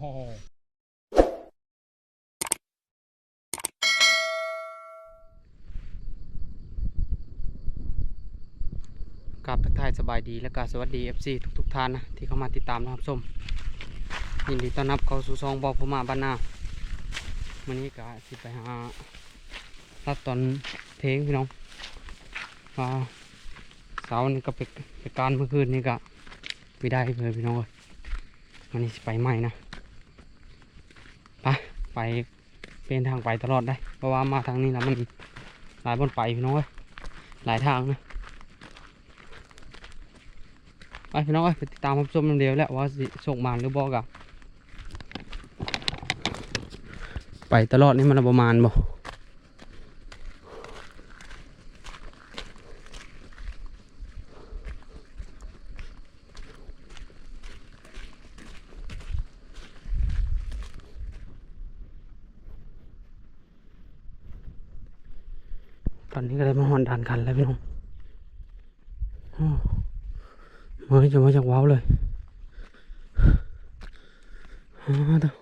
โหกับทักทายสบายดีและก็สวัสดี FC ทุกทุกท่านนะที่เข้ามาติดตามนะครับส้มยินดีต้อนรับเข้าสู่ซองบอกผมาบ้านนาวันนี้ก็สิไปหารับตอนเทงพี่น้องว่าเสาร์นี่ก็ไปไปการเมื่อคืนนี่ก็ไปได้เลยพี่น้องเอ้ยวันนี้ไปใหม่นะ ไปเป็นทางไปตลอดได้ เพราะว่ามาทางนี้นะมันหลายบนไปพี่น้องเอ้ยหลายทางนะไปพี่น้องเอ้ยไปติดตามรับชมน้ำเดียวแหละว่าสิส่งมานหรือบอกัะไปตลอดนี่มันประมาณบ่ตอนนี้ก็ได้มาหอนดานกัน แล้วพี่น้องเมื่อจะมาจากว้าวเลยฮ่าเด้อ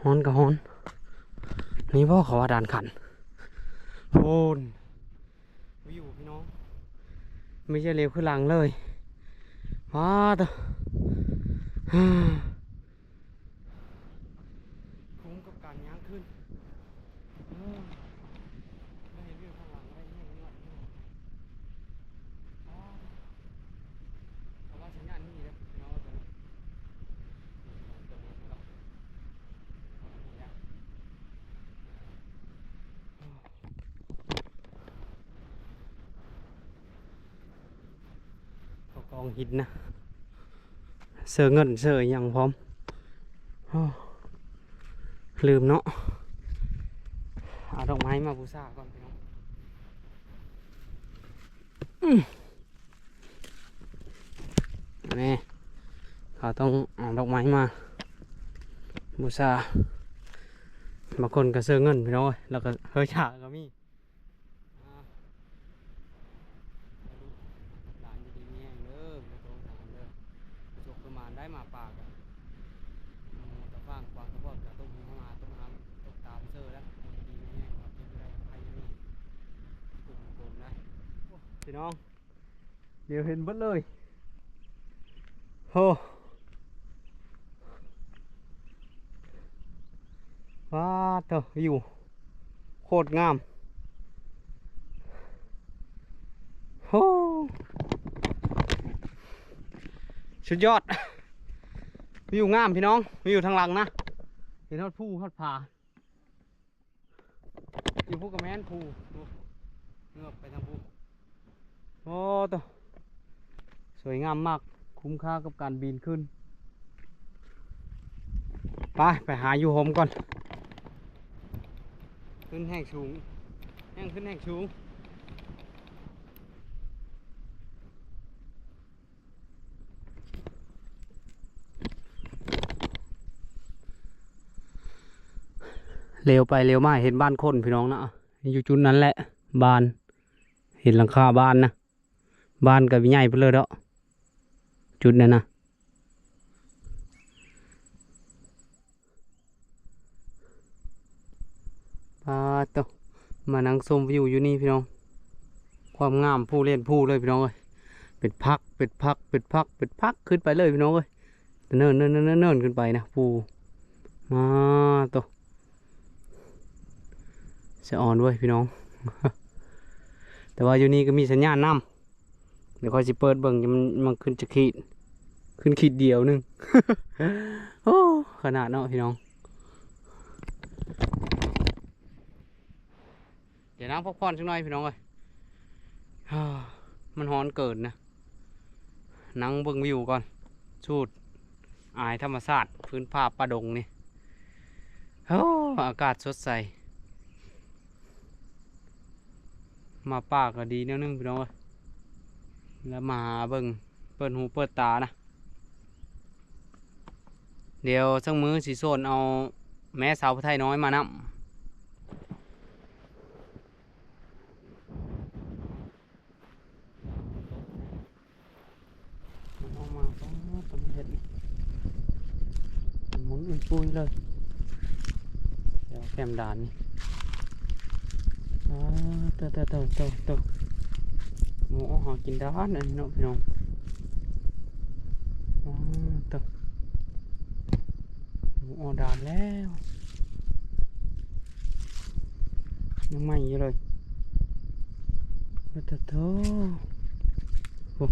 ฮอนกับฮอน นี่พ่อขาว่าด่านขันโฟนวิวพี่น้อง ไม่ใช่เร็วขึ้นหลังเลยว้าเด้อฮ่าคุ้มกับการย่างขึ้นอืม ไม่เห็นวิวข้างหลังไม่เห็นหน่อยอ๋อเพราะว่าสัญญาณนี่นะพี่น้องตัวนี้ตัวนี้เนาะนี่นะเขาก องหินนะเสือเงินเสือหยังพร้อมลืมเนาะเอาดอกไม้มาบูชาก่อนพี่น้องนี่เขาต้องเอาดอกไม้มาบูชาบางคนก็เสือเงินพี่น้องแล้วก็เฮยฉาก็มีอ่าหลานดีๆมีแห้งเด้อไม่ต้องถามเด้อจกประมาณได้มาปากอะอืมตะฟางกวางตะบอดกระตุ้มเข้ามาต้มน้ำตกตามเสื้อแล้วดีๆมีแห้งครับยังไม่ได้ใครยังมีกลุ่มกลุ่มนะโอ้พี่ น้อง เดี๋ยวเห็นเบิดเลยโหว้าเถอะอยู่โคตรงามโหสุดยอด วิวงามพี่น้อง วิวทางหลังนะ เห็นทอดผู้ทอดผาอยู่ผู้กับแม่นผู้ดูเงือบไปทางผู้ โอ้ตัวสวยงามมาก คุ้มค่ากับการบินขึ้น ไป ไปหาอยู่โฮมก่อน ขึ้นแห่งสูง แห่งขึ้นแห่งสูงเร็วไปเร็วมากเห็นบ้านคนพี่น้องนะอยู่จุดนั้นแหละ บ้าน เห็นหลังคาบ้านนะ บ้านกับใหญ่ไปเลยเด้อจุดนั้นนะปาโตมานั่งชมวิวอยู่นี่พี่น้อง ความงามผู้เล่นผู้เลยพี่น้องเอ้ยเป็ดพักเป็ดพักเป็ดพักเป็ดพักขึ้นไปเลยพี่น้องเอ้ยเนินเนินเนินเนินเนินขึ้นไปนะผู้มาโตจะอ่อนด้วยพี่น้อง แต่ว่าอยู่นี่ก็มีสัญญาณนำ เดี๋ยวคอยสิเปิดเบิ่งจะมันมันขึ้นจะขีด ขึ้นขีดเดียวนึง โอ้ขนาดเนาะพี่น้อง เดี๋ยวนั่งพักผ่อนสักหน่อยพี่น้องเอ้ยมันฮ้อนเกินนะ นั่งเบิ่งวิวก่อน สูดอายธรรมศาสตร์พื้นภาพป่าดงนี่โอ้อากาศสดใส มาป่าก็ดีแนวนึงพี่น้องเอ้ย แล้วมาเบิ่งเปิดหูเปิดตานะ เดี๋ยวสักมือสีโซนเอาแม่สาวพไทยน้อยมานำออกมาก็ต้องเห็นหมุนอุ่นปุยเลย เดี๋ยวแคมดานนี่อ่าเตอเตอเตอเตอเตอ หมูหากินด้านอันนี้เนาะพี่น้องอ่าเตอหมูออด่านแล้วยังไม่อยู่เลยเตอเตอเตโอ้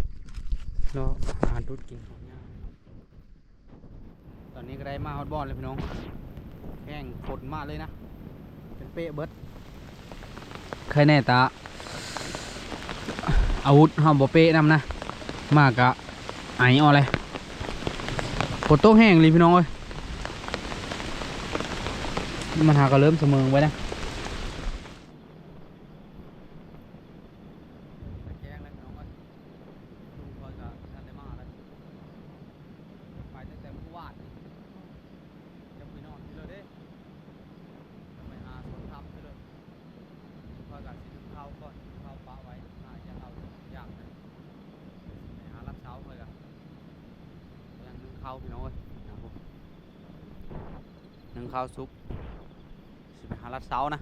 รอหาดุดกินของย่างตอนนี้ก็ได้มาฮอตบอลเลยพี่น้องแข่งฝนมาเลยนะ เป็นเป๊ะเบิดใครแน่ตา อาวุธห้ามบ่เป๊ะนำนะ มากะไอเออะไรฝนตกแห้งเลยพี่น้องเอ้ยมันหาก็เริ่มเสมอไว้นะแจ้งแล้วพี่น้องเอ้ยลุงคอยก็ทันได้มาแล้วไปตั้งแต่เมื่อวานนี่จะไปนอนที่เลยเด้จะไปหาสวนทำที่เลยคอยกับสิถึงเข้าก่อนเข้าปะไว้หาอย่าเอาอย่างนะไปหารับเช้าคอยกับยังนึ่งข้าวพี่น้องเอ้ยนะครับผมนึ่ง ข้าวซุปสิไปหารับเช้านะ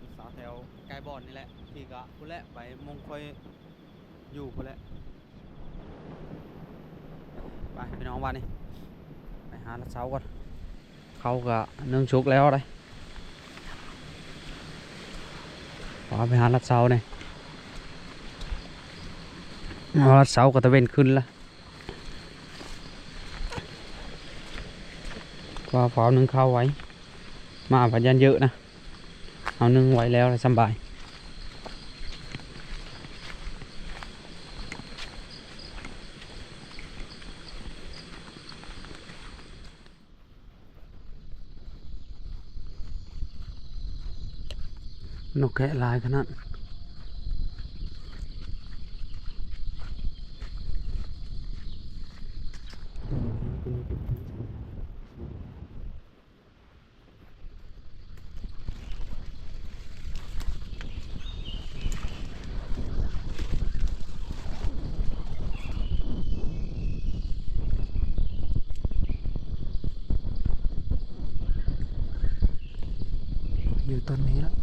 รับเช้าแถวใกล้บ่อนนี่แหละพี่ก็พุ่นแหละไปมงคอยอยู่พุ่นแหละไปพี่น้องวันนี้ไปหาลัดเช้าก่อนเขาก็นึ่งชุกแล้วเลยขอไปหาลัดเช้าเนี่ยลัดเช้าก็ตะเวนขึ้นละ ก็ฝาหนึ่งเข้าไว้ มาผัดยันเยอะนะ เอานึ่งไว้แล้วสำบายนกแกะลายขนาด อยู่ต้นนี้แล้ว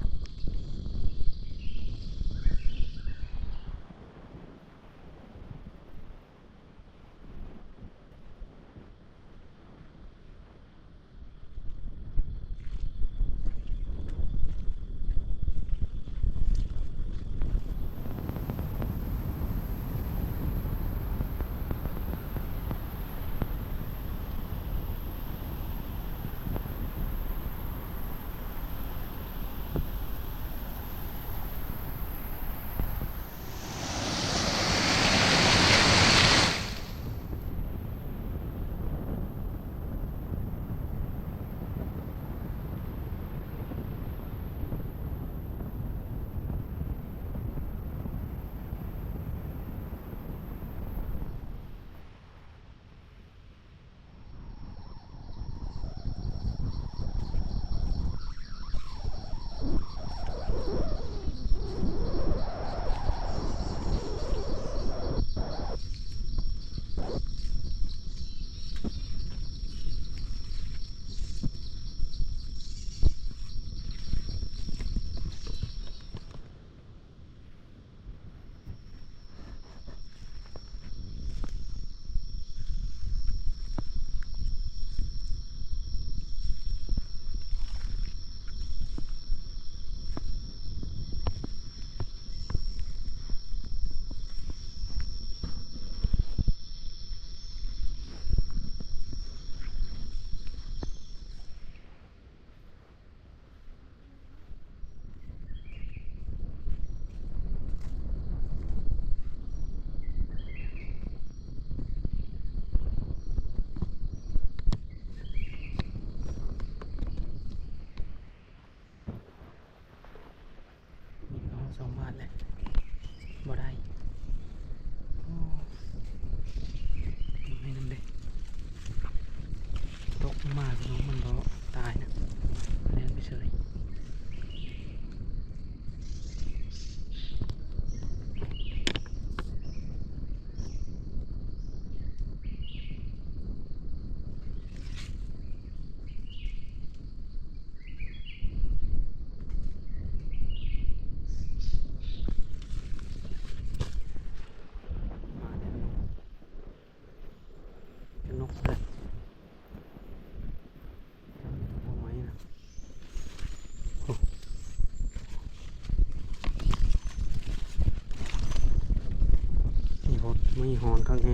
มีหอนไม่หอนข้างใน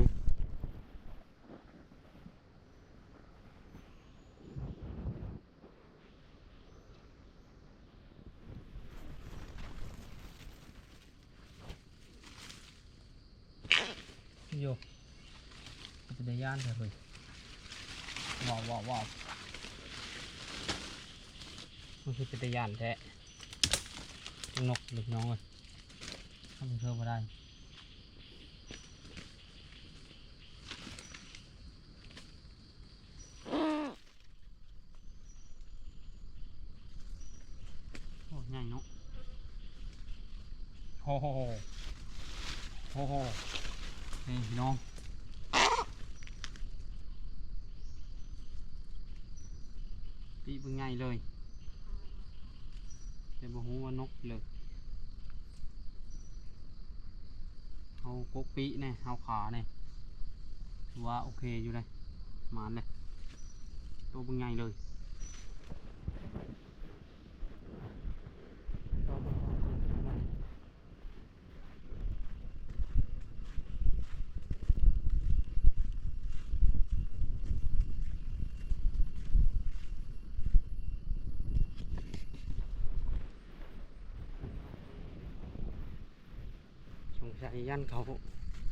โยจะได้ย่านเถอะเฮ้ยว้าวว้าวว้าวมันคือเป็นตะยานแท้นกหลูกน้องเลยทำเพิ่มมาได้ โอ้ใหญ่เนาะ โอ้โหโอ้โหนี่พี่น้องปีบึงไงเลยแต่บ่ฮู้ว่านกเลยเอากกปีเนี่ยเอาขาเนี่ยถือว่าโอเคอยู่เลยมานเยตัวบึงไงเลยสงสัยยันเขา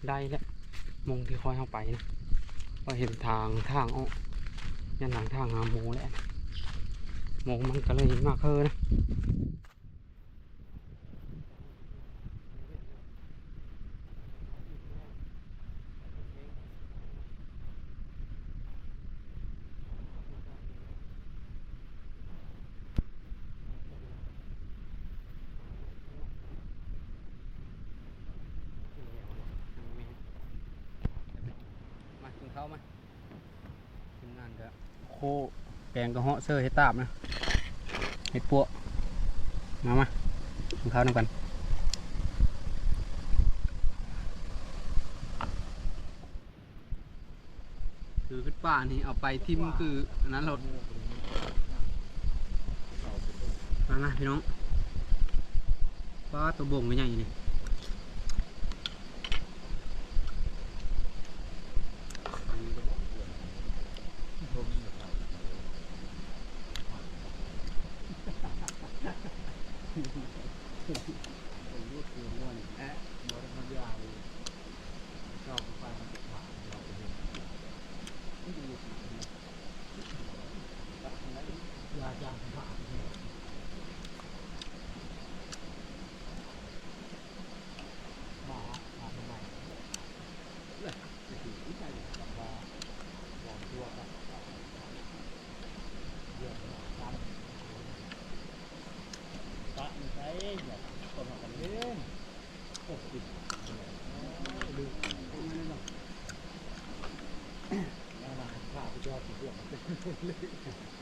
ได้แล้วมงที่คอยเข้าไปนะก็เห็นทางทางออยันหลังทางหาโมแล้วโมมันก็เลยมากเคือนะ มากินข้าวมาทีมงานก็โคแกงกระเหาะเซอร์เฮ็ดตาบนะเฮ็ดปัวมามากินข้าวนำกันคือขึ้นป่านี่เอาไปทิมคืออันนั้นรถมามาพี่น้องป้าตัวบ่งไม่ใหญ่นี่ เ